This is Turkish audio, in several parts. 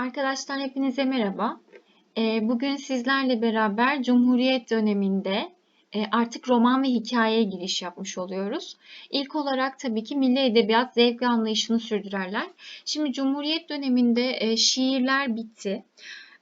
Arkadaşlar hepinize merhaba. Ee, Bugün sizlerle beraber Cumhuriyet döneminde e, artık roman ve hikayeye giriş yapmış oluyoruz. İlk olarak tabii ki milli edebiyat zevk anlayışını sürdürerler. Şimdi Cumhuriyet döneminde e, şiirler bitti.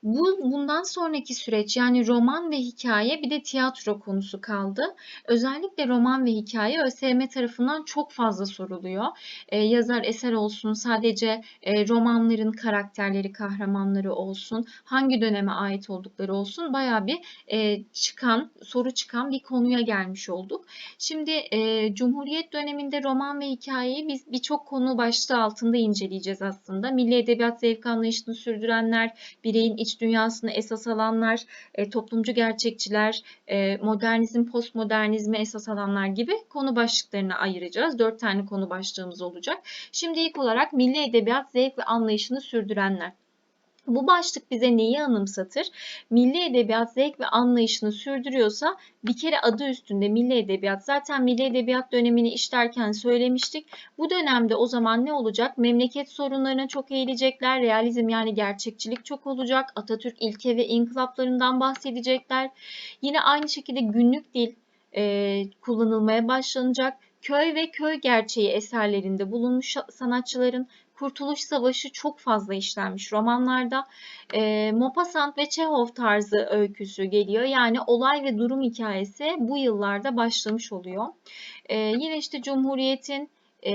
Bu bundan sonraki süreç yani roman ve hikaye bir de tiyatro konusu kaldı. Özellikle roman ve hikaye ÖSYM tarafından çok fazla soruluyor. Ee, yazar eser olsun, sadece e, romanların karakterleri, kahramanları olsun, hangi döneme ait oldukları olsun bayağı bir e, çıkan, soru çıkan bir konuya gelmiş olduk. Şimdi e, Cumhuriyet döneminde roman ve hikayeyi biz birçok konu başlığı altında inceleyeceğiz aslında. Milli edebiyat zevk anlayışını sürdürenler, bireyin iç dünyasını esas alanlar, e, toplumcu gerçekçiler, e, modernizm, postmodernizmi esas alanlar gibi konu başlıklarına ayıracağız. Dört tane konu başlığımız olacak. Şimdi ilk olarak milli edebiyat zevk ve anlayışını sürdürenler. Bu başlık bize neyi anımsatır? Milli edebiyat zevk ve anlayışını sürdürüyorsa bir kere adı üstünde milli edebiyat. Zaten milli edebiyat dönemini işlerken söylemiştik. Bu dönemde o zaman ne olacak? Memleket sorunlarına çok eğilecekler. Realizm yani gerçekçilik çok olacak. Atatürk ilke ve inkılaplarından bahsedecekler. Yine aynı şekilde günlük dil e, kullanılmaya başlanacak. Köy ve köy gerçeği eserlerinde bulunmuş sanatçıların Kurtuluş Savaşı çok fazla işlenmiş romanlarda. E, Maupassant ve Çehov tarzı öyküsü geliyor. Yani olay ve durum hikayesi bu yıllarda başlamış oluyor. E, yine işte Cumhuriyet'in e,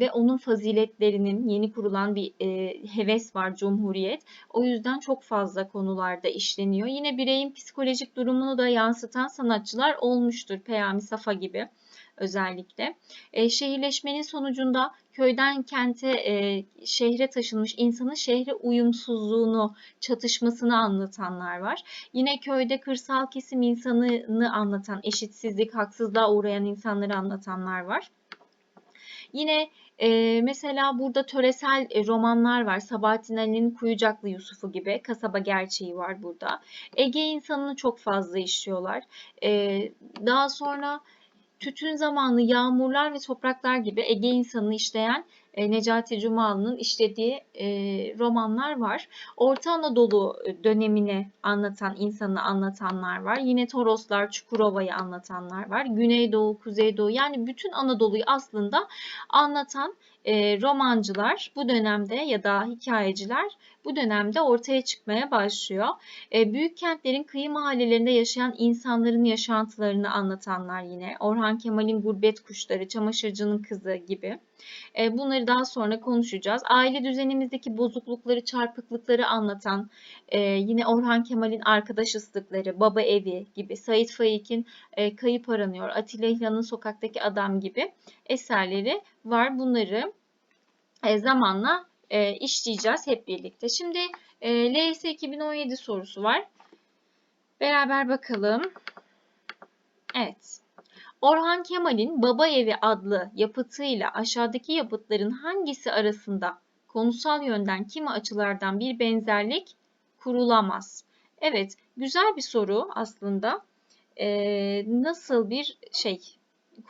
ve onun faziletlerinin yeni kurulan bir e, heves var Cumhuriyet. O yüzden çok fazla konularda işleniyor. Yine bireyin psikolojik durumunu da yansıtan sanatçılar olmuştur. Peyami Safa gibi özellikle. E, şehirleşmenin sonucunda köyden kente, e, şehre taşınmış insanın şehre uyumsuzluğunu, çatışmasını anlatanlar var. Yine köyde kırsal kesim insanını anlatan, eşitsizlik, haksızlığa uğrayan insanları anlatanlar var. Yine e, mesela burada töresel e, romanlar var. Sabahattin Ali'nin Kuyucaklı Yusuf'u gibi. Kasaba gerçeği var burada. Ege insanını çok fazla işliyorlar. E, daha sonra Tütün Zamanı, Yağmurlar ve Topraklar gibi Ege insanını işleyen e, Necati Cumalı'nın işlediği e, romanlar var. Orta Anadolu dönemini anlatan, insanı anlatanlar var. Yine Toroslar, Çukurova'yı anlatanlar var. Güneydoğu, Kuzeydoğu yani bütün Anadolu'yu aslında anlatan e, romancılar bu dönemde ya da hikayeciler bu dönemde ortaya çıkmaya başlıyor. E, büyük kentlerin kıyı mahallelerinde yaşayan insanların yaşantılarını anlatanlar yine. Orhan Kemal'in Gurbet Kuşları, Çamaşırcının Kızı gibi. E, bunları daha sonra konuşacağız. Aile düzenimizdeki bozuklukları, çarpıklıkları anlatan e, yine Orhan Kemal'in Arkadaş Islıkları, Baba Evi gibi, Sait Faik'in e, Kayıp Aranıyor, Atilla İlhan'ın Sokaktaki Adam gibi eserleri var. Bunları e, zamanla e, işleyeceğiz hep birlikte. Şimdi e, LYS 2017 sorusu var. Beraber bakalım. Evet. Orhan Kemal'in Baba Evi adlı yapıtıyla aşağıdaki yapıtların hangisi arasında konusal yönden kimi açılardan bir benzerlik kurulamaz? Evet, güzel bir soru aslında. Ee, nasıl bir şey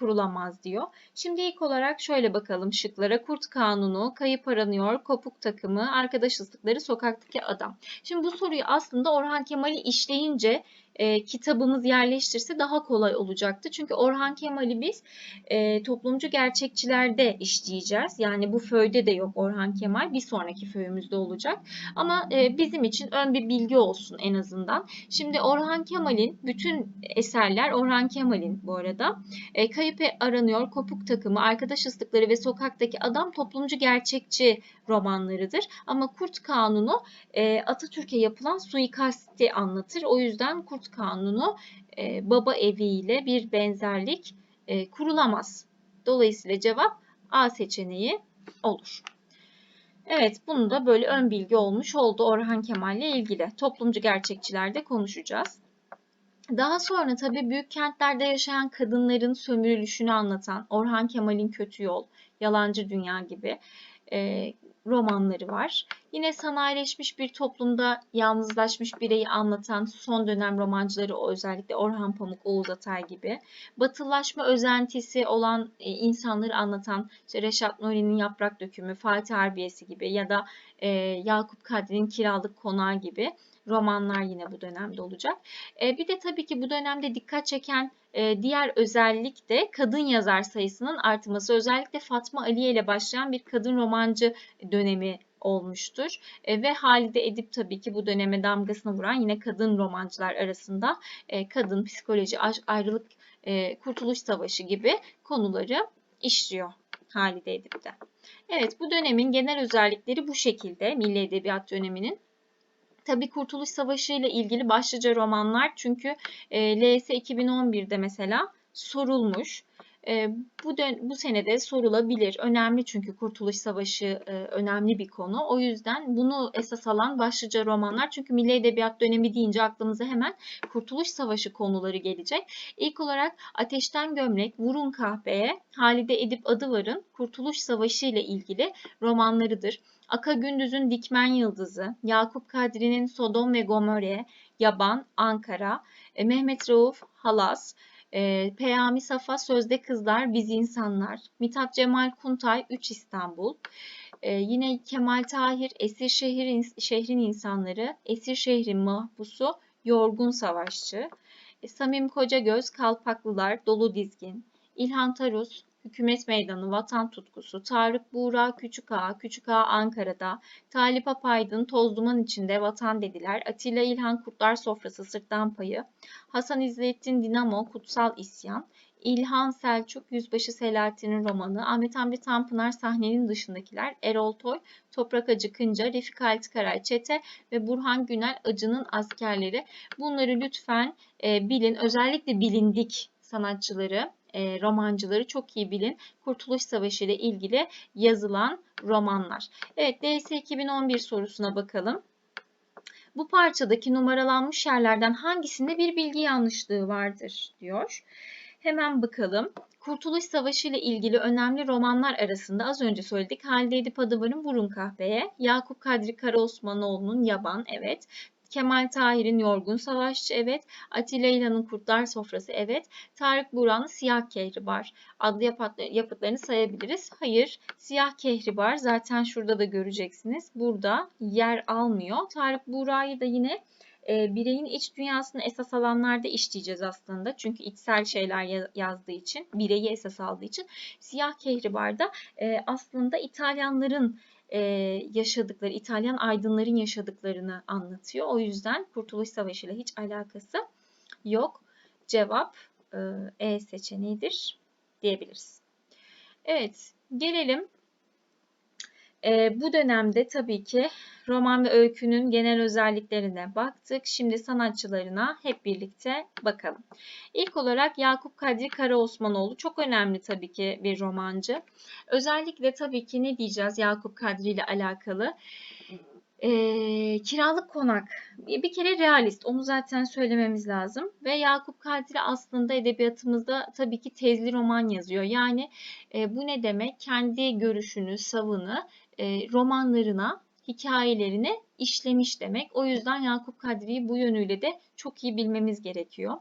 kurulamaz diyor. Şimdi ilk olarak şöyle bakalım şıklara. Kurt Kanunu, Kayıp Aranıyor, Kopuk Takımı, Arkadaş Islıkları, Sokaktaki Adam. Şimdi bu soruyu aslında Orhan Kemal'i işleyince e, kitabımız yerleştirse daha kolay olacaktı. Çünkü Orhan Kemal'i biz e, toplumcu gerçekçilerde işleyeceğiz. Yani bu föyde de yok Orhan Kemal. Bir sonraki föyümüzde olacak. Ama e, bizim için ön bir bilgi olsun en azından. Şimdi Orhan Kemal'in bütün eserler Orhan Kemal'in bu arada. E, Kayıp Aranıyor, Kopuk Takımı, Arkadaş Islıkları ve Sokaktaki Adam toplumcu gerçekçi romanlarıdır. Ama Kurt Kanunu e, Atatürk'e yapılan suikasti anlatır. O yüzden Kurt Kanunu e, baba eviyle bir benzerlik e, kurulamaz. Dolayısıyla cevap A seçeneği olur. Evet bunu da böyle ön bilgi olmuş oldu Orhan Kemal ile ilgili. Toplumcu gerçekçilerde konuşacağız. Daha sonra tabii büyük kentlerde yaşayan kadınların sömürülüşünü anlatan Orhan Kemal'in Kötü Yol, Yalancı Dünya gibi e, romanları var. Yine sanayileşmiş bir toplumda yalnızlaşmış bireyi anlatan son dönem romancıları özellikle Orhan Pamuk, Oğuz Atay gibi. Batılılaşma özentisi olan e, insanları anlatan işte Reşat Nuri'nin Yaprak Dökümü, Fatih Harbiyesi gibi ya da e, Yakup Kadri'nin Kiralık Konağı gibi romanlar yine bu dönemde olacak. E, bir de tabii ki bu dönemde dikkat çeken e, diğer özellik de kadın yazar sayısının artması. Özellikle Fatma Aliye ile başlayan bir kadın romancı dönemi olmuştur. E, ve Halide Edip tabii ki bu döneme damgasını vuran yine kadın romancılar arasında e, kadın, psikoloji, ayrılık, e, kurtuluş savaşı gibi konuları işliyor Halide Edip'te. Evet bu dönemin genel özellikleri bu şekilde Milli Edebiyat döneminin. Tabii Kurtuluş Savaşı ile ilgili başlıca romanlar çünkü e, LS 2011'de mesela sorulmuş. E, bu dön bu senede sorulabilir. Önemli çünkü Kurtuluş Savaşı e, önemli bir konu. O yüzden bunu esas alan başlıca romanlar. Çünkü Milli Edebiyat dönemi deyince aklımıza hemen Kurtuluş Savaşı konuları gelecek. İlk olarak Ateşten Gömlek, Vurun Kahveye, Halide Edip Adıvar'ın Kurtuluş Savaşı ile ilgili romanlarıdır. Aka Gündüz'ün Dikmen Yıldızı, Yakup Kadri'nin Sodom ve Gomorre, Yaban, Ankara, e, Mehmet Rauf, Halas, e, Peyami Safa Sözde Kızlar Biz İnsanlar, Mithat Cemal Kuntay Üç İstanbul, e, yine Kemal Tahir Esir Şehir, Şehrin İnsanları, Esir Şehrin Mahpusu, Yorgun Savaşçı, e, Samim Kocagöz Kalpaklılar Dolu Dizgin, İlhan Tarus Hükümet Meydanı, Vatan Tutkusu, Tarık Buğra, Küçük Ağa, Küçük Ağa Ankara'da, Talip Apaydın, Toz Duman içinde Vatan dediler, Atilla İlhan Kurtlar Sofrası, Sırttan Payı, Hasan İzzettin Dinamo, Kutsal İsyan, İlhan Selçuk, Yüzbaşı Selahattin'in romanı, Ahmet Hamdi Tanpınar sahnenin dışındakiler, Erol Toy, Toprak Acı Kınca, Refik Halit Karay Çete ve Burhan Günel Acı'nın askerleri. Bunları lütfen e, bilin. Özellikle bilindik sanatçıları e, romancıları çok iyi bilin. Kurtuluş Savaşı ile ilgili yazılan romanlar. Evet DS 2011 sorusuna bakalım. Bu parçadaki numaralanmış yerlerden hangisinde bir bilgi yanlışlığı vardır diyor. Hemen bakalım. Kurtuluş Savaşı ile ilgili önemli romanlar arasında az önce söyledik. Halide Edip Adıvar'ın Vurun Kahveye, Yakup Kadri Karaosmanoğlu'nun Yaban, evet. Kemal Tahir'in Yorgun Savaşçı evet. Atilla İlhan'ın Kurtlar Sofrası evet. Tarık Buğra'nın Siyah Kehribar adlı yapıtlarını sayabiliriz. Hayır, Siyah Kehribar zaten şurada da göreceksiniz. Burada yer almıyor. Tarık Buğra'yı da yine e, bireyin iç dünyasını esas alanlarda işleyeceğiz aslında. Çünkü içsel şeyler yazdığı için, bireyi esas aldığı için. Siyah Kehribar'da e, aslında İtalyanların e, yaşadıkları, İtalyan aydınların yaşadıklarını anlatıyor. O yüzden Kurtuluş Savaşı ile hiç alakası yok. Cevap e, E seçeneğidir diyebiliriz. Evet, gelelim e, bu dönemde tabii ki roman ve öykünün genel özelliklerine baktık. Şimdi sanatçılarına hep birlikte bakalım. İlk olarak Yakup Kadri Karaosmanoğlu çok önemli tabii ki bir romancı. Özellikle tabii ki ne diyeceğiz Yakup Kadri ile alakalı? E, kiralık konak. Bir kere realist. Onu zaten söylememiz lazım. Ve Yakup Kadri aslında edebiyatımızda tabii ki tezli roman yazıyor. Yani e, bu ne demek? Kendi görüşünü, savını romanlarına, hikayelerine işlemiş demek. O yüzden Yakup Kadri'yi bu yönüyle de çok iyi bilmemiz gerekiyor.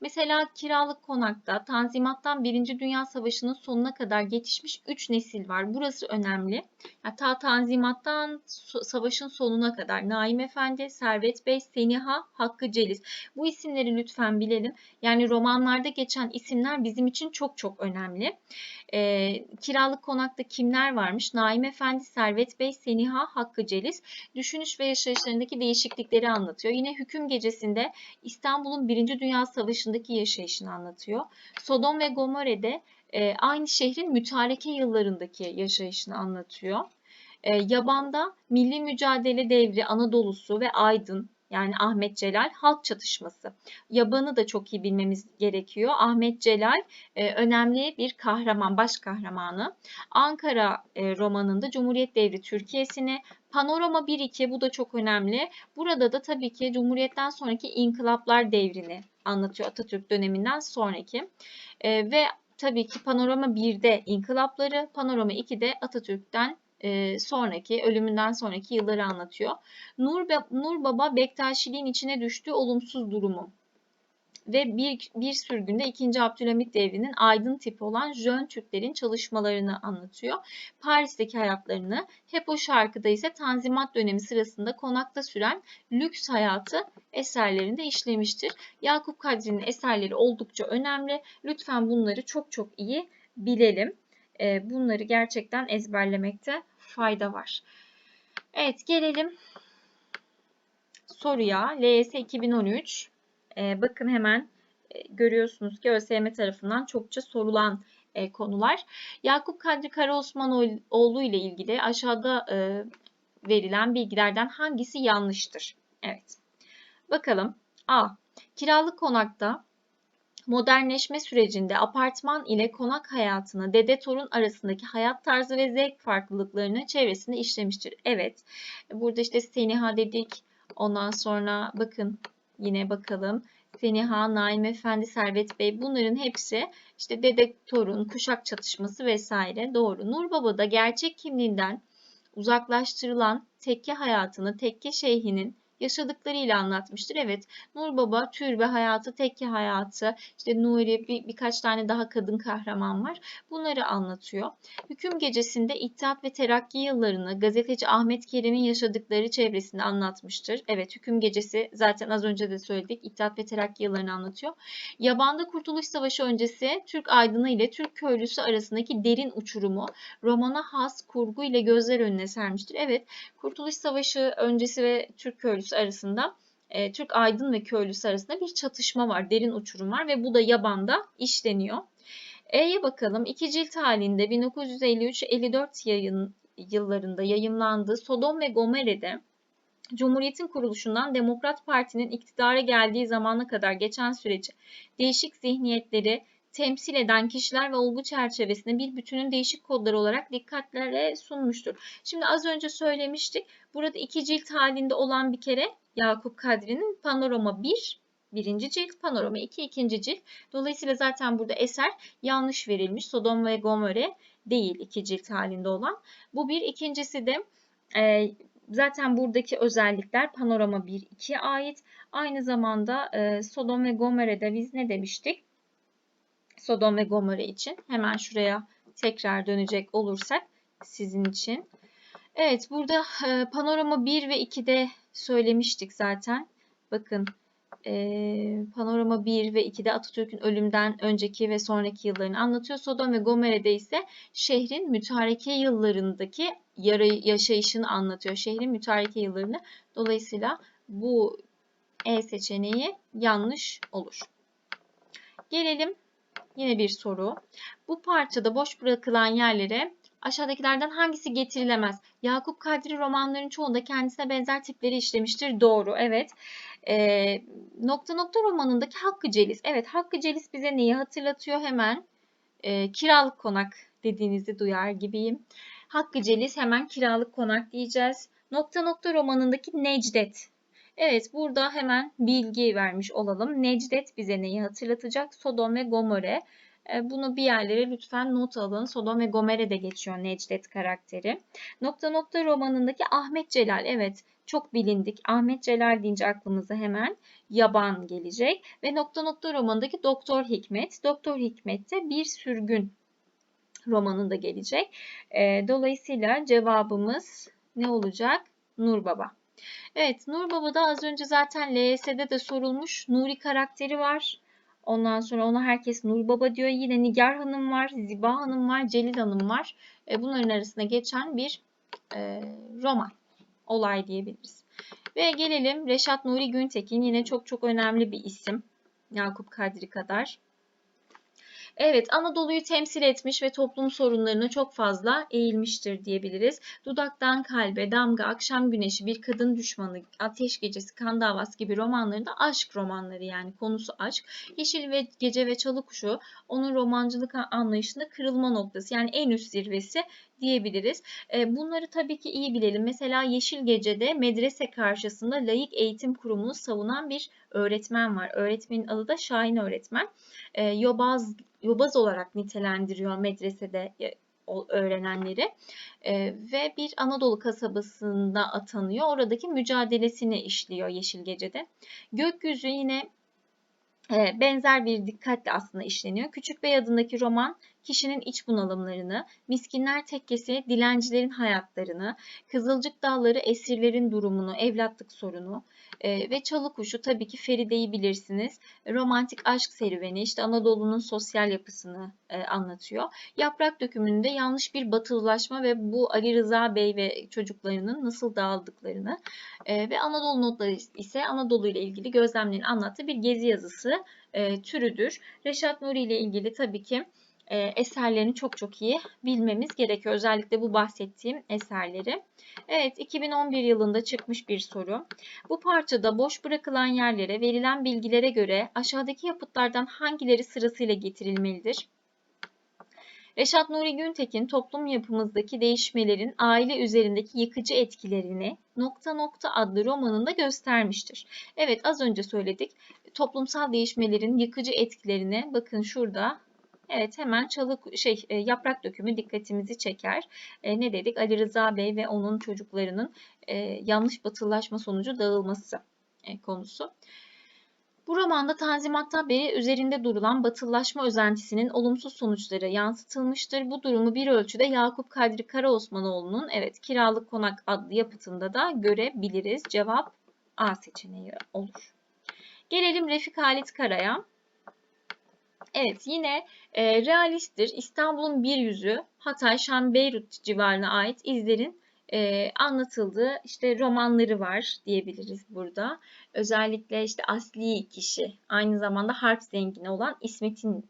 Mesela kiralık konakta Tanzimat'tan 1. Dünya Savaşı'nın sonuna kadar yetişmiş 3 nesil var. Burası önemli. Yani ta Tanzimat'tan savaşın sonuna kadar Naim Efendi, Servet Bey, Seniha, Hakkı Celis. Bu isimleri lütfen bilelim. Yani romanlarda geçen isimler bizim için çok çok önemli. E, kiralık konakta kimler varmış? Naim Efendi, Servet Bey, Seniha, Hakkı Celis. Düşünüş ve yaşayışlarındaki değişiklikleri anlatıyor. Yine hüküm gecesinde İstanbul'un 1. Dünya Savaşı'ndaki yaşayışını anlatıyor. Sodom ve Gomorre'de e, aynı şehrin mütareke yıllarındaki yaşayışını anlatıyor. E, Yaban'da milli mücadele devri Anadolu'su ve Aydın yani Ahmet Celal halk çatışması. Yabanı da çok iyi bilmemiz gerekiyor. Ahmet Celal e, önemli bir kahraman, baş kahramanı. Ankara e, romanında Cumhuriyet devri Türkiye'sini, Panorama 1-2 bu da çok önemli. Burada da tabii ki Cumhuriyet'ten sonraki inkılaplar devrini anlatıyor Atatürk döneminden sonraki. E, ve tabii ki Panorama 1'de inkılapları, Panorama 2'de Atatürk'ten e, sonraki, ölümünden sonraki yılları anlatıyor. Nur, Nur Baba Bektaşiliğin içine düştüğü olumsuz durumu ve bir, bir sürgünde 2. Abdülhamit devrinin aydın tipi olan Jön Türklerin çalışmalarını anlatıyor. Paris'teki hayatlarını, hep o şarkıda ise Tanzimat dönemi sırasında konakta süren lüks hayatı eserlerinde işlemiştir. Yakup Kadri'nin eserleri oldukça önemli. Lütfen bunları çok çok iyi bilelim. Ee, bunları gerçekten ezberlemekte fayda var. Evet gelelim soruya. LYS 2013 e, bakın hemen e, görüyorsunuz ki ÖSYM tarafından çokça sorulan e, konular. Yakup Kadri Karaosmanoğlu ile ilgili aşağıda e, verilen bilgilerden hangisi yanlıştır? Evet. Bakalım. A. Kiralık konakta modernleşme sürecinde apartman ile konak hayatını dede torun arasındaki hayat tarzı ve zevk farklılıklarını çevresinde işlemiştir. Evet. Burada işte Seniha dedik. Ondan sonra bakın Yine bakalım. Seniha, Naim Efendi, Servet Bey bunların hepsi işte dede torun, kuşak çatışması vesaire doğru. Nur Baba da gerçek kimliğinden uzaklaştırılan tekke hayatını tekke şeyhinin yaşadıklarıyla anlatmıştır. Evet Nur Baba türbe hayatı, tekke hayatı, işte Nuri bir, birkaç tane daha kadın kahraman var. Bunları anlatıyor. Hüküm gecesinde İttihat ve Terakki yıllarını gazeteci Ahmet Kerim'in yaşadıkları çevresinde anlatmıştır. Evet hüküm gecesi zaten az önce de söyledik. İttihat ve Terakki yıllarını anlatıyor. Yabanda Kurtuluş Savaşı öncesi Türk aydını ile Türk köylüsü arasındaki derin uçurumu romana has kurgu ile gözler önüne sermiştir. Evet Kurtuluş Savaşı öncesi ve Türk köylüsü köylüsü arasında e, Türk aydın ve köylüsü arasında bir çatışma var, derin uçurum var ve bu da yabanda işleniyor. E'ye bakalım. İki cilt halinde 1953-54 yayın yıllarında yayımlandığı Sodom ve Gomere'de Cumhuriyet'in kuruluşundan Demokrat Parti'nin iktidara geldiği zamana kadar geçen süreci değişik zihniyetleri, temsil eden kişiler ve olgu çerçevesinde bir bütünün değişik kodları olarak dikkatlere sunmuştur. Şimdi az önce söylemiştik. Burada iki cilt halinde olan bir kere Yakup Kadri'nin Panorama 1 birinci cilt, Panorama 2 ikinci cilt. Dolayısıyla zaten burada eser yanlış verilmiş. Sodom ve Gomorre değil iki cilt halinde olan. Bu bir. ikincisi de e, zaten buradaki özellikler Panorama 1-2'ye ait. Aynı zamanda e, Sodom ve Gomorre'de biz ne demiştik? Sodom ve Gomorre için. Hemen şuraya tekrar dönecek olursak sizin için. Evet burada e, panorama 1 ve 2'de söylemiştik zaten. Bakın e, panorama 1 ve 2'de Atatürk'ün ölümden önceki ve sonraki yıllarını anlatıyor. Sodom ve Gomorre'de ise şehrin mütareke yıllarındaki yaşayışını anlatıyor. Şehrin mütareke yıllarını. Dolayısıyla bu E seçeneği yanlış olur. Gelelim Yine bir soru. Bu parçada boş bırakılan yerlere aşağıdakilerden hangisi getirilemez? Yakup Kadri romanların çoğunda kendisine benzer tipleri işlemiştir. Doğru, evet. E, nokta nokta romanındaki Hakkı Celis. Evet, Hakkı Celis bize neyi hatırlatıyor hemen? E, kiralık konak dediğinizi duyar gibiyim. Hakkı Celis hemen kiralık konak diyeceğiz. Nokta nokta romanındaki Necdet. Evet burada hemen bilgi vermiş olalım. Necdet bize neyi hatırlatacak? Sodom ve Gomorre. E, bunu bir yerlere lütfen not alın. Sodom ve Gomorre de geçiyor Necdet karakteri. Nokta nokta romanındaki Ahmet Celal. Evet çok bilindik. Ahmet Celal deyince aklımıza hemen yaban gelecek. Ve nokta nokta romanındaki Doktor Hikmet. Doktor Hikmet de bir sürgün romanında gelecek. E, dolayısıyla cevabımız ne olacak? Nur Baba. Evet Nur Baba'da az önce zaten LYS'de de sorulmuş. Nuri karakteri var. Ondan sonra ona herkes Nur Baba diyor. Yine Nigar Hanım var, Ziba Hanım var, Celil Hanım var. E, bunların arasında geçen bir e, roman, olay diyebiliriz. Ve gelelim Reşat Nuri Güntekin. Yine çok çok önemli bir isim. Yakup Kadri kadar. Evet, Anadolu'yu temsil etmiş ve toplum sorunlarına çok fazla eğilmiştir diyebiliriz. Dudaktan Kalbe, Damga, Akşam Güneşi, Bir Kadın Düşmanı, Ateş Gecesi, Kan Davası gibi romanlarında aşk romanları yani konusu aşk. Yeşil ve Gece ve Çalı Kuşu onun romancılık anlayışında kırılma noktası yani en üst zirvesi diyebiliriz. E, bunları tabii ki iyi bilelim. Mesela Yeşil Gece'de medrese karşısında layık eğitim kurumunu savunan bir öğretmen var. Öğretmenin adı da Şahin öğretmen. E, yobaz, yobaz olarak nitelendiriyor medresede o- öğrenenleri E, ve bir Anadolu kasabasında atanıyor. Oradaki mücadelesini işliyor Yeşil Gece'de. Gökyüzü yine e, benzer bir dikkatle aslında işleniyor. Küçük Bey adındaki roman kişinin iç bunalımlarını, miskinler tekkesi, dilencilerin hayatlarını, Kızılcık Dağları esirlerin durumunu, evlatlık sorunu e, ve Çalı Kuşu tabii ki Feride'yi bilirsiniz. Romantik aşk serüveni, işte Anadolu'nun sosyal yapısını e, anlatıyor. Yaprak dökümünde yanlış bir batılılaşma ve bu Ali Rıza Bey ve çocuklarının nasıl dağıldıklarını e, ve Anadolu notları ise Anadolu ile ilgili gözlemlerini anlattığı bir gezi yazısı e, türüdür. Reşat Nuri ile ilgili tabii ki eserlerini çok çok iyi bilmemiz gerekiyor. Özellikle bu bahsettiğim eserleri. Evet 2011 yılında çıkmış bir soru. Bu parçada boş bırakılan yerlere verilen bilgilere göre aşağıdaki yapıtlardan hangileri sırasıyla getirilmelidir? Reşat Nuri Güntekin toplum yapımızdaki değişmelerin aile üzerindeki yıkıcı etkilerini nokta nokta adlı romanında göstermiştir. Evet az önce söyledik. Toplumsal değişmelerin yıkıcı etkilerini bakın şurada Evet hemen çalı şey e, yaprak dökümü dikkatimizi çeker. E, ne dedik? Ali Rıza Bey ve onun çocuklarının e, yanlış batılılaşma sonucu dağılması e, konusu. Bu romanda Tanzimat'tan beri üzerinde durulan batılılaşma özentisinin olumsuz sonuçları yansıtılmıştır. Bu durumu bir ölçüde Yakup Kadri Karaosmanoğlu'nun evet Kiralık Konak adlı yapıtında da görebiliriz. Cevap A seçeneği olur. Gelelim Refik Halit Kara'ya. Evet yine e, realisttir. İstanbul'un bir yüzü Hatay, Şam, Beyrut civarına ait izlerin e, anlatıldığı işte romanları var diyebiliriz burada. Özellikle işte asli kişi aynı zamanda harp zengini olan İsmet'in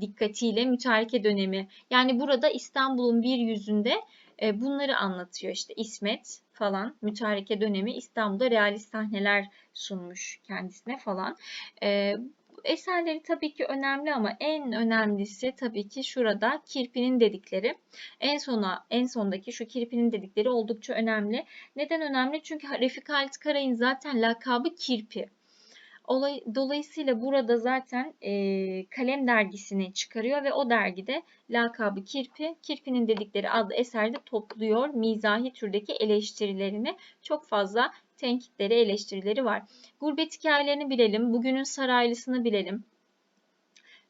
dikkatiyle mütareke dönemi. Yani burada İstanbul'un bir yüzünde e, bunları anlatıyor işte İsmet falan mütareke dönemi İstanbul'da realist sahneler sunmuş kendisine falan. E, eserleri tabii ki önemli ama en önemlisi tabii ki şurada kirpinin dedikleri. En sona en sondaki şu kirpinin dedikleri oldukça önemli. Neden önemli? Çünkü Refik Halit Karay'ın zaten lakabı kirpi. Olay, dolayısıyla burada zaten e, Kalem dergisini çıkarıyor ve o dergide lakabı Kirpi, Kirpi'nin dedikleri adlı eserde topluyor mizahi türdeki eleştirilerini. Çok fazla tenkitleri, eleştirileri var. Gurbet hikayelerini bilelim, bugünün saraylısını bilelim.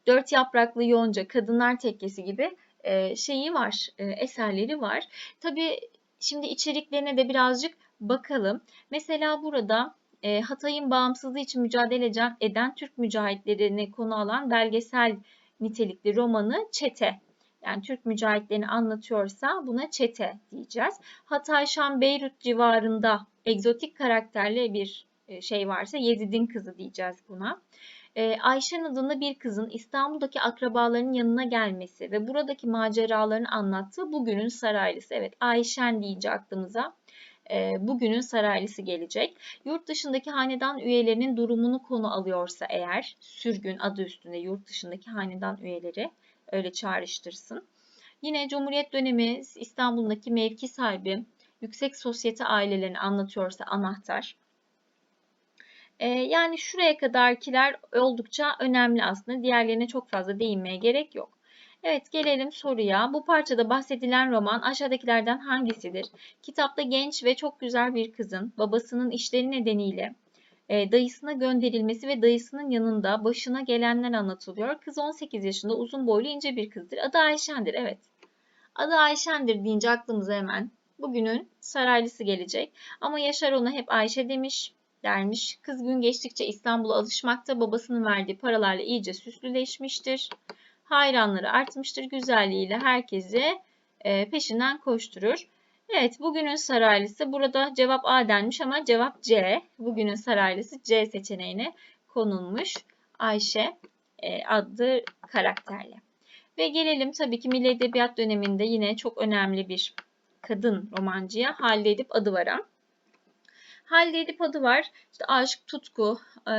Dört yapraklı yonca, kadınlar tekkesi gibi e, şeyi var, e, eserleri var. Tabii şimdi içeriklerine de birazcık bakalım. Mesela burada e, Hatay'ın bağımsızlığı için mücadele eden Türk mücahitlerini konu alan belgesel nitelikli romanı Çete. Yani Türk mücahitlerini anlatıyorsa buna çete diyeceğiz. Hatay, Şam, Beyrut civarında egzotik karakterli bir e, şey varsa Yezid'in kızı diyeceğiz buna. E, Ayşen adında bir kızın İstanbul'daki akrabalarının yanına gelmesi ve buradaki maceralarını anlattığı bugünün saraylısı. Evet Ayşen deyince aklımıza e, bugünün saraylısı gelecek. Yurt dışındaki hanedan üyelerinin durumunu konu alıyorsa eğer sürgün adı üstünde yurt dışındaki hanedan üyeleri öyle çağrıştırsın. Yine Cumhuriyet dönemi İstanbul'daki mevki sahibi yüksek sosyete ailelerini anlatıyorsa anahtar. Ee, yani şuraya kadarkiler oldukça önemli aslında. Diğerlerine çok fazla değinmeye gerek yok. Evet gelelim soruya. Bu parçada bahsedilen roman aşağıdakilerden hangisidir? Kitapta genç ve çok güzel bir kızın babasının işleri nedeniyle e, dayısına gönderilmesi ve dayısının yanında başına gelenler anlatılıyor. Kız 18 yaşında uzun boylu ince bir kızdır. Adı Ayşen'dir evet. Adı Ayşen'dir deyince aklımıza hemen bugünün saraylısı gelecek. Ama Yaşar ona hep Ayşe demiş dermiş. Kız gün geçtikçe İstanbul'a alışmakta babasının verdiği paralarla iyice süslüleşmiştir. Hayranları artmıştır güzelliğiyle herkesi e, peşinden koşturur. Evet bugünün saraylısı burada cevap A denmiş ama cevap C. Bugünün saraylısı C seçeneğine konulmuş Ayşe e, adlı karakterle. Ve gelelim tabii ki Milli Edebiyat döneminde yine çok önemli bir kadın romancıya Halide Edip Adıvar'a. Halide Edip adı var. İşte aşk, tutku, e,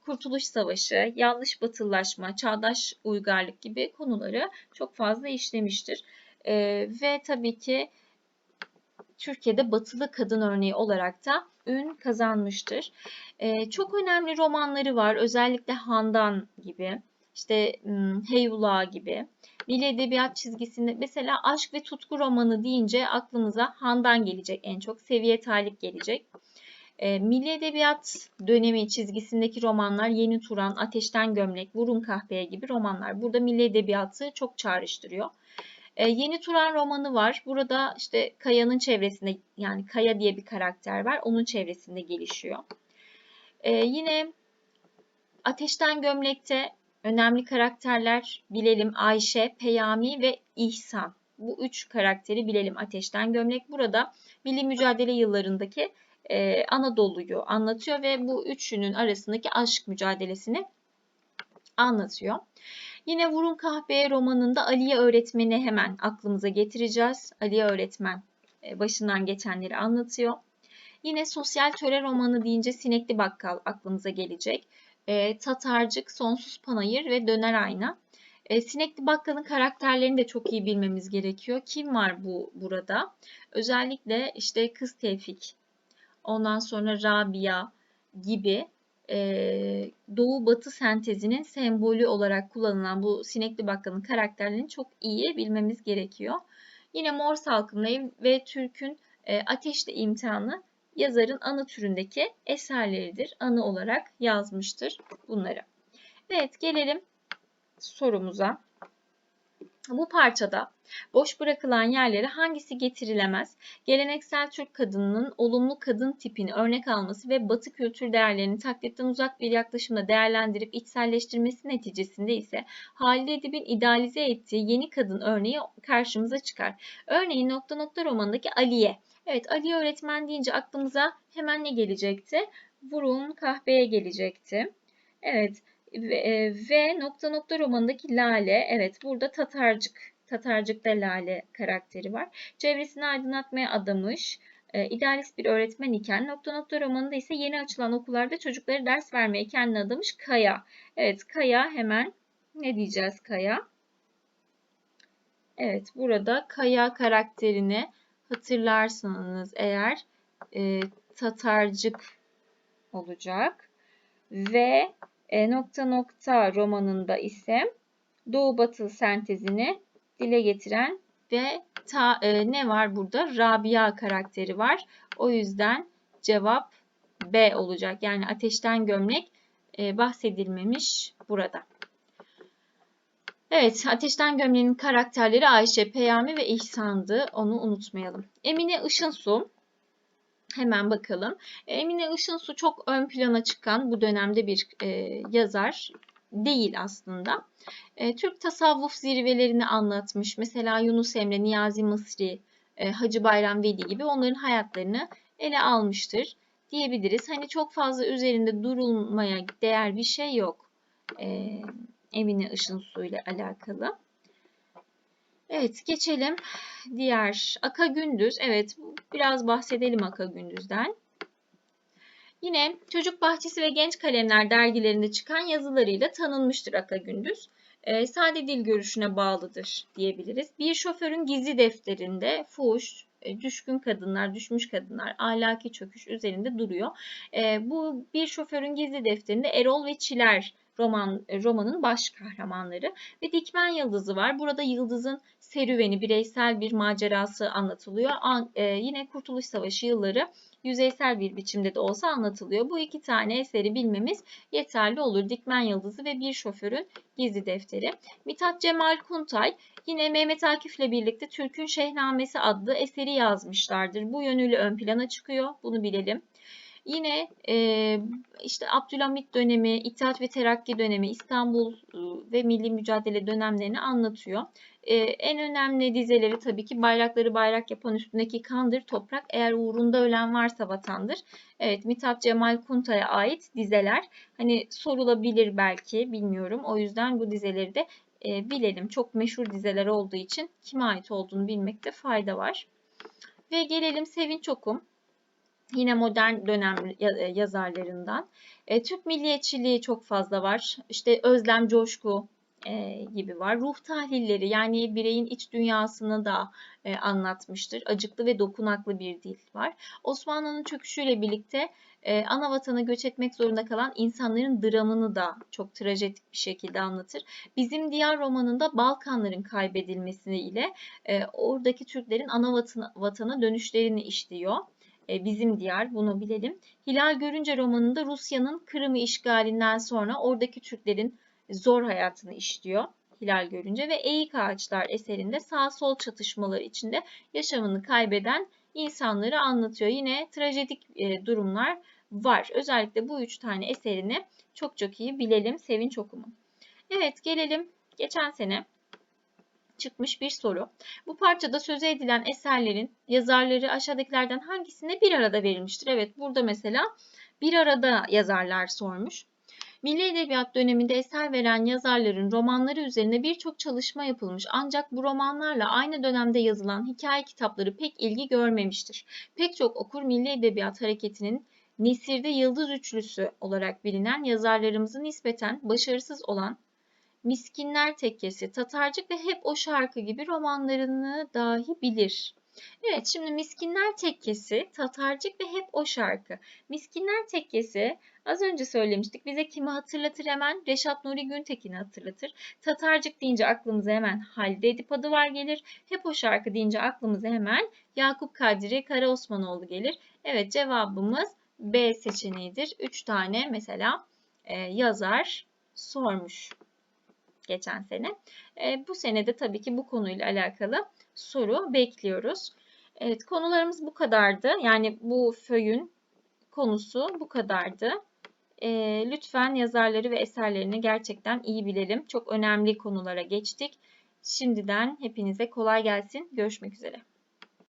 kurtuluş savaşı, yanlış batılılaşma, çağdaş uygarlık gibi konuları çok fazla işlemiştir. E, ve tabii ki Türkiye'de batılı kadın örneği olarak da ün kazanmıştır. Ee, çok önemli romanları var. Özellikle Handan gibi, işte Heyula gibi. Milli Edebiyat çizgisinde mesela aşk ve tutku romanı deyince aklımıza Handan gelecek en çok. Seviye Talip gelecek. E, Milli Edebiyat dönemi çizgisindeki romanlar Yeni Turan, Ateşten Gömlek, Vurun Kahpeye gibi romanlar. Burada Milli Edebiyatı çok çağrıştırıyor. E, Yeni Turan romanı var. Burada işte Kaya'nın çevresinde yani Kaya diye bir karakter var. Onun çevresinde gelişiyor. E, yine Ateşten Gömlek'te önemli karakterler bilelim Ayşe, Peyami ve İhsan. Bu üç karakteri bilelim Ateşten Gömlek. Burada milli mücadele yıllarındaki e, Anadolu'yu anlatıyor ve bu üçünün arasındaki aşk mücadelesini anlatıyor. Yine Vurun Kahveye romanında Aliye öğretmeni hemen aklımıza getireceğiz. Aliye öğretmen e, başından geçenleri anlatıyor. Yine Sosyal Töre romanı deyince Sinekli Bakkal aklımıza gelecek. E, Tatarcık, Sonsuz Panayır ve Döner Ayna. E, Sinekli Bakkal'ın karakterlerini de çok iyi bilmemiz gerekiyor. Kim var bu burada? Özellikle işte Kız Tevfik, ondan sonra Rabia gibi e, Doğu Batı sentezinin sembolü olarak kullanılan bu Sinekli Bakkal'ın karakterlerini çok iyi bilmemiz gerekiyor. Yine Mor Salkımlı Ev ve Türk'ün e, Ateşli İmtihanı yazarın anı türündeki eserleridir. Anı olarak yazmıştır bunları. Evet gelelim sorumuza. Bu parçada boş bırakılan yerlere hangisi getirilemez? Geleneksel Türk kadınının olumlu kadın tipini örnek alması ve batı kültür değerlerini taklitten uzak bir yaklaşımla değerlendirip içselleştirmesi neticesinde ise Halide Edip'in idealize ettiği yeni kadın örneği karşımıza çıkar. Örneğin nokta nokta romanındaki Aliye. Evet Aliye öğretmen deyince aklımıza hemen ne gelecekti? Vurun kahveye gelecekti. Evet ve, ve nokta nokta romanındaki Lale. Evet burada Tatarcık. Tatarcık'ta Lale karakteri var. Çevresini aydınlatmaya adamış. E, idealist bir öğretmen iken nokta nokta romanında ise yeni açılan okullarda çocukları ders vermeye kendini adamış Kaya. Evet Kaya hemen ne diyeceğiz Kaya? Evet burada Kaya karakterini hatırlarsanız eğer e, Tatarcık olacak ve e, nokta nokta romanında ise Doğu Batı sentezini dile getiren ve ta, e, ne var burada? Rabia karakteri var. O yüzden cevap B olacak. Yani ateşten gömlek e, bahsedilmemiş burada. Evet, Ateşten Gömleğin karakterleri Ayşe, Peyami ve İhsan'dı. Onu unutmayalım. Emine Işınsu Hemen bakalım. Emine Işınsu çok ön plana çıkan bu dönemde bir e, yazar değil aslında. E, Türk tasavvuf zirvelerini anlatmış. Mesela Yunus Emre, Niyazi Mısri, e, Hacı Bayram Veli gibi onların hayatlarını ele almıştır diyebiliriz. Hani çok fazla üzerinde durulmaya değer bir şey yok. E, Emine Işınsu ile alakalı. Evet geçelim diğer Aka Gündüz. Evet biraz bahsedelim Aka Gündüz'den. Yine Çocuk Bahçesi ve Genç Kalemler dergilerinde çıkan yazılarıyla tanınmıştır Aka Gündüz. E, sade dil görüşüne bağlıdır diyebiliriz. Bir şoförün gizli defterinde fuhuş, e, düşkün kadınlar, düşmüş kadınlar, ahlaki çöküş üzerinde duruyor. E, bu bir şoförün gizli defterinde Erol ve Çiler roman romanın baş kahramanları ve Dikmen Yıldızı var. Burada Yıldız'ın serüveni, bireysel bir macerası anlatılıyor. An, e, yine Kurtuluş Savaşı yılları yüzeysel bir biçimde de olsa anlatılıyor. Bu iki tane eseri bilmemiz yeterli olur. Dikmen Yıldızı ve Bir Şoförün Gizli Defteri. Mithat Cemal Kuntay yine Mehmet Akif'le birlikte Türk'ün Şehnamesi adlı eseri yazmışlardır. Bu yönüyle ön plana çıkıyor. Bunu bilelim. Yine e, işte Abdülhamit dönemi, İttihat ve Terakki dönemi, İstanbul ve milli mücadele dönemlerini anlatıyor. E, en önemli dizeleri tabii ki bayrakları bayrak yapan üstündeki kandır toprak eğer uğrunda ölen varsa vatandır. Evet Mithat Cemal Kunta'ya ait dizeler. Hani sorulabilir belki bilmiyorum. O yüzden bu dizeleri de e, bilelim. Çok meşhur dizeler olduğu için kime ait olduğunu bilmekte fayda var. Ve gelelim Sevinç Okum. Yine modern dönem yazarlarından. E, Türk milliyetçiliği çok fazla var. İşte Özlem Coşku, e, gibi var. Ruh tahlilleri yani bireyin iç dünyasını da e, anlatmıştır. Acıklı ve dokunaklı bir dil var. Osmanlı'nın çöküşüyle birlikte e, ana vatana göç etmek zorunda kalan insanların dramını da çok trajedik bir şekilde anlatır. Bizim Diyar romanında Balkanların kaybedilmesi ile e, oradaki Türklerin ana vatana, vatana dönüşlerini işliyor. E, bizim diyar bunu bilelim. Hilal Görünce romanında Rusya'nın Kırım'ı işgalinden sonra oradaki Türklerin zor hayatını işliyor. Hilal görünce ve Eğik Ağaçlar eserinde sağ sol çatışmaları içinde yaşamını kaybeden insanları anlatıyor. Yine trajedik e, durumlar var. Özellikle bu üç tane eserini çok çok iyi bilelim Sevinç Okumun. Evet gelelim geçen sene çıkmış bir soru. Bu parçada söze edilen eserlerin yazarları aşağıdakilerden hangisinde bir arada verilmiştir? Evet burada mesela bir arada yazarlar sormuş. Milli Edebiyat döneminde eser veren yazarların romanları üzerine birçok çalışma yapılmış ancak bu romanlarla aynı dönemde yazılan hikaye kitapları pek ilgi görmemiştir. Pek çok okur Milli Edebiyat hareketinin Nesir'de Yıldız Üçlüsü olarak bilinen yazarlarımızın nispeten başarısız olan Miskinler Tekkesi, Tatarcık ve Hep O Şarkı gibi romanlarını dahi bilir. Evet şimdi Miskinler Tekkesi, Tatarcık ve Hep O Şarkı. Miskinler Tekkesi az önce söylemiştik bize kimi hatırlatır hemen? Reşat Nuri Güntekin'i hatırlatır. Tatarcık deyince aklımıza hemen Halide Edip adı var gelir. Hep O Şarkı deyince aklımıza hemen Yakup Kadri Karaosmanoğlu gelir. Evet cevabımız B seçeneğidir. 3 tane mesela e, yazar sormuş geçen sene. E, bu sene de tabii ki bu konuyla alakalı soru bekliyoruz. Evet konularımız bu kadardı. Yani bu föyün konusu bu kadardı. E, lütfen yazarları ve eserlerini gerçekten iyi bilelim. Çok önemli konulara geçtik. Şimdiden hepinize kolay gelsin. Görüşmek üzere.